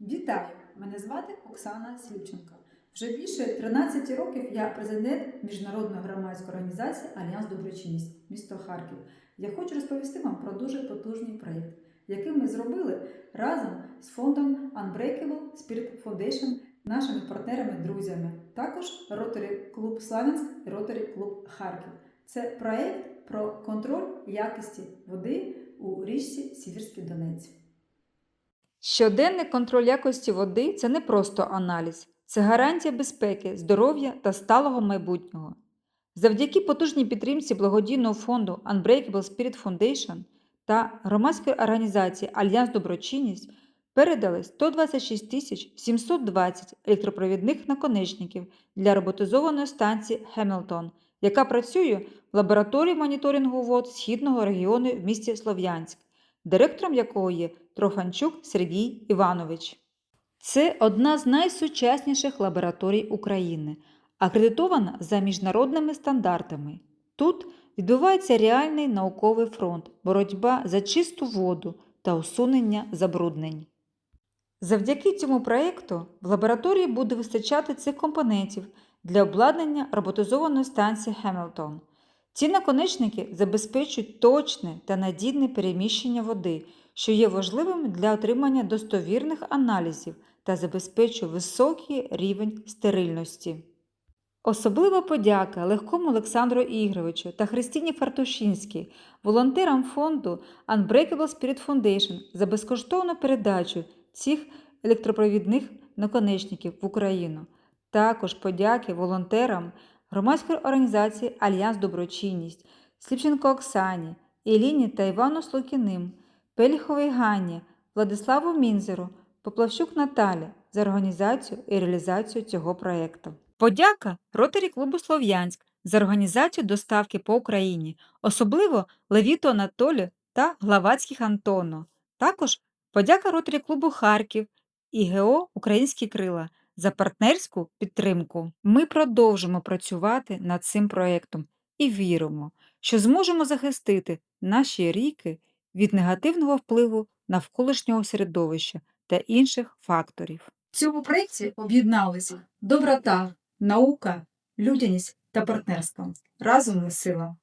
Вітаю! Мене звати Оксана Слівченко. Вже більше 13 років я президент міжнародної громадської організації Альянс Доброчинність, місто Харків. Я хочу розповісти вам про дуже потужний проєкт, який ми зробили разом з фондом Unbreakable Spirit Foundation, нашими партнерами-друзями. Також Rotary Клуб Славянськ і Rotary Клуб Харків. Це проєкт про контроль якості води у річці Сіверський Донець. Щоденний контроль якості води це не просто аналіз, це гарантія безпеки, здоров'я та сталого майбутнього. Завдяки потужній підтримці благодійного фонду Unbreakable Spirit Foundation та громадської організації Альянс Доброчинність передали 126 тисяч 720 електропровідних наконечників для роботизованої станції Хемілтон, яка працює в лабораторії моніторингу вод Східного регіону в місті Слов'янськ, директором якого є Троханчук Сергій Іванович. Це одна з найсучасніших лабораторій України, акредитована за міжнародними стандартами. Тут відбувається реальний науковий фронт, боротьба за чисту воду та усунення забруднень. Завдяки цьому проєкту в лабораторії буде вистачати цих компонентів для обладнання роботизованої станції Хемілтон. Ці наконечники забезпечують точне та надійне переміщення води, що є важливим для отримання достовірних аналізів та забезпечує високий рівень стерильності. Особлива подяка легкому Олександру Ігоровичу та Христині Фартушинській, волонтерам фонду Unbreakable Spirit Foundation за безкоштовну передачу цих електропровідних наконечників в Україну. Також подяки волонтерам громадської організації Альянс Доброчинність, Сліпченко Оксані, Еліні та Івану Слукіним, Пеліховій Ганні, Владиславу Мінзеру, Поплавщук Наталі за організацію і реалізацію цього проєкту. Подяка Ротарі клубу Слов'янськ за організацію доставки по Україні, особливо Левіту Анатолію та Главацьких Антону. Також подяка Ротарі клубу Харків і ГО Українські крила за партнерську підтримку. Ми продовжимо працювати над цим проєктом і віримо, що зможемо захистити наші ріки від негативного впливу навколишнього середовища та інших факторів. В цьому проєкті об'єдналися доброта, наука, людяність та партнерство. Разом ми сила.